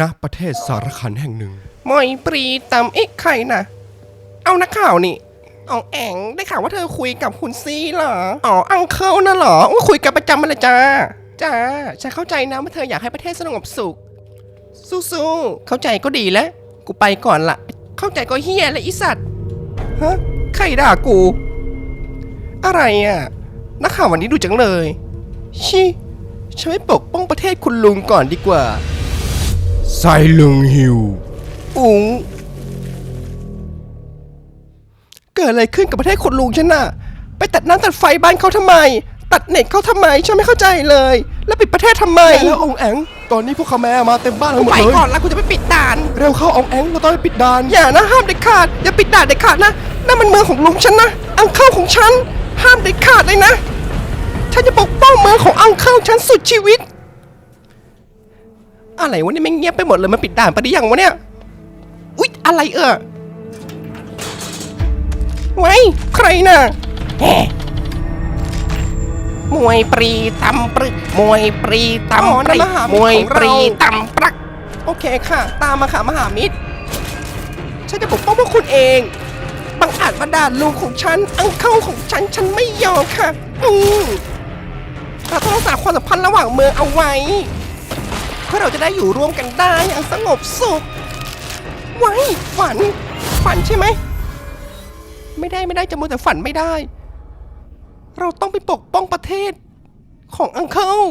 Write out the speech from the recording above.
ณประเทศสารคันแห่งหนึ่ง มอยปรีตำเอ๊ะใครน่ะ เอานักข่าวนี่อ๋อแองได้ข่าวว่าเธอคุยกับคุณซีเหรอ อ๋อ อังเคิลน่ะเหรอว่าคุยกันประจำมาเลยจ้า จ้า ฉันเข้าใจนะว่าเธออยากให้ประเทศสงบสุข สู้ๆ เข้าใจก็ดีแล้ว กูไปก่อนละเข้าใจก็เฮียและอีสัตว์ ฮะ ใครด่ากู อะไรอะ นักข่าววันนี้ดูจังเลย ชิ ฉันไม่ปกป้องประเทศคุณลุงก่อนดีกว่า ไซลึงฮิวอุงเกิดอะไรขึ้นกับประเทศคุณลุงฉันน่ะ ไปตัดน้ำตัดไฟบ้านเขาทำไม ตัดเน็ตเขาทำไม ฉันไม่เข้าใจเลย แล้วปิดประเทศทำไม แย่แล้วองแอง ตอนนี้พวกขแมมาเต็มบ้านเราหมดไปเลย ก่อนละกูจะไปปิดด่าน เร็วเข้าองแองเราต้องไปปิดด่าน อย่านะห้ามเด็ดขาด อย่าปิดด่านเด็ดขาดนะนั่นมันเมืองของลุงฉันนะ อังเคิลของฉัน ห้ามเด็ดขาดเลยนะ ฉันจะปกป้องเมืองของอังเคิลฉันสุดชีวิต อะไรวะเนี่ยแม่งเงียบไปหมดเลยมันปิดด่านไปได้ยังวะเนี่ย อุ๊ยอะไรเออไว้ใครน่ะแหมมวยปรีตำปรึก มวยปรีตำปรึกมวยปรีตำปรัก โอเคค่ะ ตามมาค่ะมหามิตร ฉันจะปกป้องพวกคุณเอง บังอาจมาด่าลุงของฉัน อังเคิลของฉัน ฉันไม่ยอมค่ะ อืมเราต้องรักษาความสัมพันธ์ระหว่างเมืองเอาไว้เพื่อเราจะได้อยู่ร่วมกันได้อย่างสงบสุขไว้ฝัน ฝันใช่ไหม ไม่ได้ไม่ได้จะมัวแต่ฝันไม่ได้ เราต้องไปปกป้องประเทศของอังเคิล